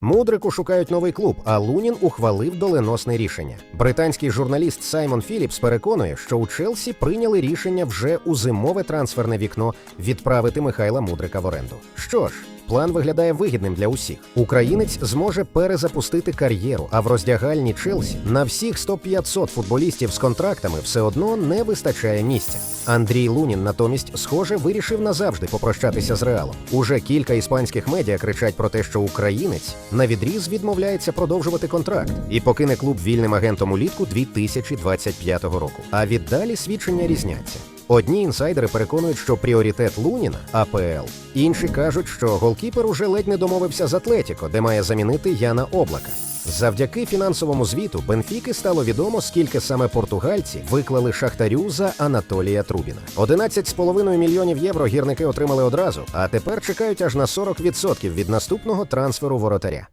Мудрику шукають новий клуб, а Лунін ухвалив доленосне рішення. Британський журналіст Саймон Філіпс переконує, що у Челсі прийняли рішення вже у зимове трансферне вікно відправити Михайла Мудрика в оренду. Що ж, план виглядає вигідним для усіх. Українець зможе перезапустити кар'єру, а в роздягальні Челсі на всіх 100-500 футболістів з контрактами все одно не вистачає місця. Андрій Лунін натомість, схоже, вирішив назавжди попрощатися з реалом. Уже кілька іспанських медіа кричать про те, що українець на відріз відмовляється продовжувати контракт і покине клуб вільним агентом улітку 2025 року. А віддалі свідчення різняться. Одні інсайдери переконують, що пріоритет Луніна АПЛ. Інші кажуть, що голкіпер уже ледь не домовився з Атлетіко, де має замінити Яна Облака. Завдяки фінансовому звіту Бенфіки стало відомо, скільки саме португальці виклали шахтарю за Анатолія Трубіна. 11,5 мільйонів євро гірники отримали одразу, а тепер чекають аж на 40% від наступного трансферу воротаря.